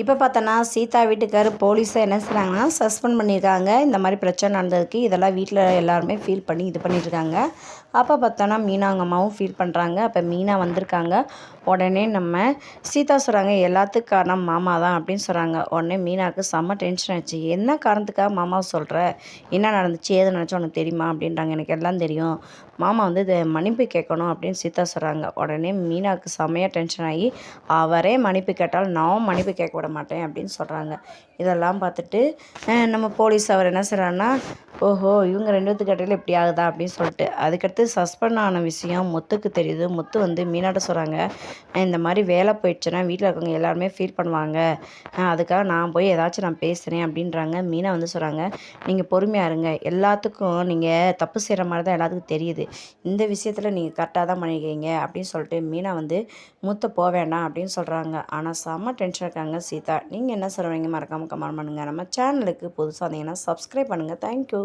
இப்போ பார்த்தோன்னா சீதா வீட்டுக்கார் போலீஸை என்ன செய்கிறாங்கன்னா சஸ்பெண்ட் பண்ணியிருக்காங்க. இந்த மாதிரி பிரச்சனை நடந்ததுக்கு இதெல்லாம் வீட்டில் எல்லாருமே ஃபீல் பண்ணி இது பண்ணியிருக்காங்க. அப்போ பார்த்தோன்னா மீனா அவங்க அம்மாவும் ஃபீல் பண்ணுறாங்க அப்போ மீனா வந்திருக்காங்க. உடனே நம்ம சீதா சொல்கிறாங்க எல்லாத்துக்கும் காரணம் மாமா தான் அப்படின்னு சொல்கிறாங்க உடனே மீனாவுக்கு செம்ம டென்ஷன் ஆச்சு என்ன காரணத்துக்காக மாமா சொல்கிற என்ன நடந்துச்சு? ஏது நினச்சா உனக்கு தெரியுமா? அப்படின்றாங்க. எனக்கு எல்லாம் தெரியும். மாமா வந்து இதை மன்னிப்பு கேட்கணும் அப்படின்னு சீதா சொல்கிறாங்க உடனே மீனாவுக்கு செம்மையாக டென்ஷன் ஆகி அவரே மன்னிப்பு கேட்டால் நான் மன்னிப்பு கேட்க போட மாட்டேன் அப்படின்னு சொல்கிறாங்க இதெல்லாம் பார்த்துட்டு நம்ம போலீஸ் அவர் என்ன செய்கிறாருன்னா ஓஹோ இவங்க ரெண்டு இடையில இப்படி ஆகுதா அப்படின்னு சொல்லிட்டு. அதுக்கடுத்து சஸ்பெண்ட் ஆன விஷயம் முத்துக்கு தெரியுது. முத்து வந்து மீனாட்ட சொல்கிறாங்க இந்த மாதிரி வேலை போயிடுச்சுன்னா வீட்டில் இருக்கவங்க எல்லாருமே ஃபீல் பண்ணுவாங்க. அதுக்காக நான் போய் ஏதாச்சும் நான் பேசுகிறேன் அப்படின்றாங்க. மீனா வந்து சொல்கிறாங்க நீங்கள் பொறுமையாக இருங்க. எல்லாத்துக்கும் நீங்கள் தப்பு செய்கிற மாதிரி தான் எல்லாத்துக்கும் தெரியுது. இந்த விஷயத்தில் நீங்கள் கரெக்டாக தான் பண்ணிக்கிறீங்க அப்படின்னு சொல்லிட்டு மீனா வந்து மூத்த போக வேண்டாம் அப்படின்னு சொல்கிறாங்க ஆனால் செம்ம டென்ஷன் இருக்காங்க சீதா. நீங்கள் என்ன சொல்கிறீங்க மறக்காமல் கமெண்ட் பண்ணுங்கள் நம்ம சேனலுக்கு புதுசாக இருந்தீங்கன்னா சப்ஸ்கிரைப் பண்ணுங்கள் தேங்க்யூ